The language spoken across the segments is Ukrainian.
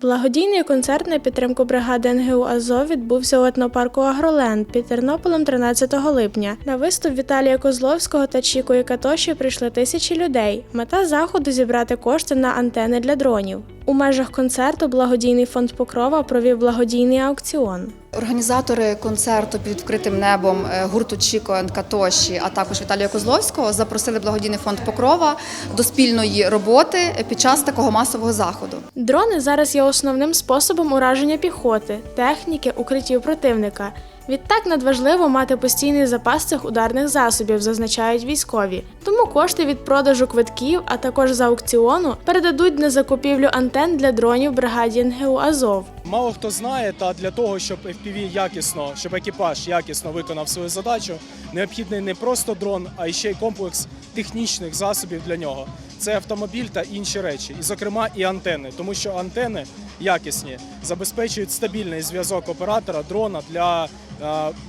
Благодійний концерт на підтримку бригади НГУ АЗО відбувся у етнопарку Агроленд під Тернополем 13 липня. На виступ Віталія Козловського та Чіко Катоші прийшли тисячі людей. Мета заходу зібрати кошти на антени для дронів. У межах концерту благодійний фонд Покрова провів благодійний аукціон. Організатори концерту під відкритим небом е, гурту Чіко Катоші, а також Віталія Козловського запросили благодійний фонд Покрова до спільної роботи під час такого масового заходу. Дрони зараз є основним способом ураження піхоти, техніки, укриттів противника. Відтак надважливо мати постійний запас цих ударних засобів, зазначають військові. Тому кошти від продажу квитків, а також з аукціону передадуть на закупівлю антен для дронів бригаді НГУ Азов. Мало хто знає, та для того, щоб FPV якісно, щоб екіпаж якісно виконав свою задачу, необхідний не просто дрон, а ще й комплекс технічних засобів для нього. Це автомобіль та інші речі, і, зокрема, і антени, тому що антени якісні забезпечують стабільний зв'язок оператора дрона для е,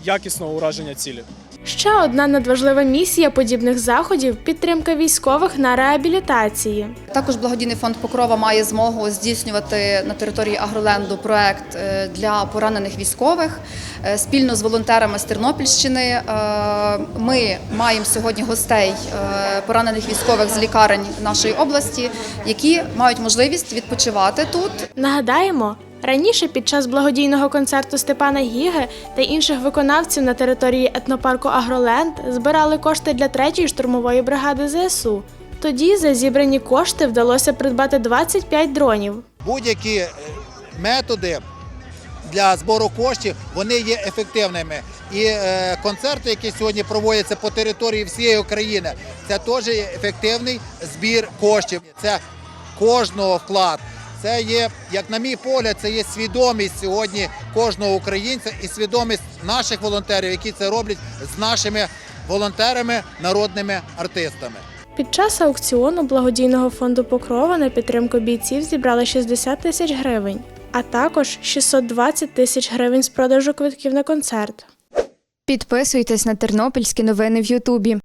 якісного ураження цілі. Ще одна надважлива місія подібних заходів підтримка військових на реабілітації. Також благодійний фонд Покрова має змогу здійснювати на території Агроленду проект е, для поранених військових Е, спільно з волонтерами з Тернопільщини. е, Ми маємо сьогодні гостей поранених військових з лікарень нашої області, які мають можливість відпочивати тут Нагадаємо, раніше під час благодійного концерту Степана Гіги та інших виконавців на території етнопарку Агроленд збирали кошти для третьої штурмової бригади ЗСУ. Тоді за зібрані кошти вдалося придбати 25 дронів. будь-які е, методи для збору коштів вони є ефективними. І е, концерти, які сьогодні проводяться по території всієї України, це теж ефективний збір коштів. Це кожного вклад. Це є, як на мій погляд, це є свідомість сьогодні кожного українця і свідомість наших волонтерів, які це роблять з нашими волонтерами, народними артистами. Під час аукціону благодійного фонду Покрова на підтримку бійців зібрали 60 тисяч гривень, а також 620 тисяч гривень з продажу квитків на концерт. Підписуйтесь на тернопільські новини в Ютубі.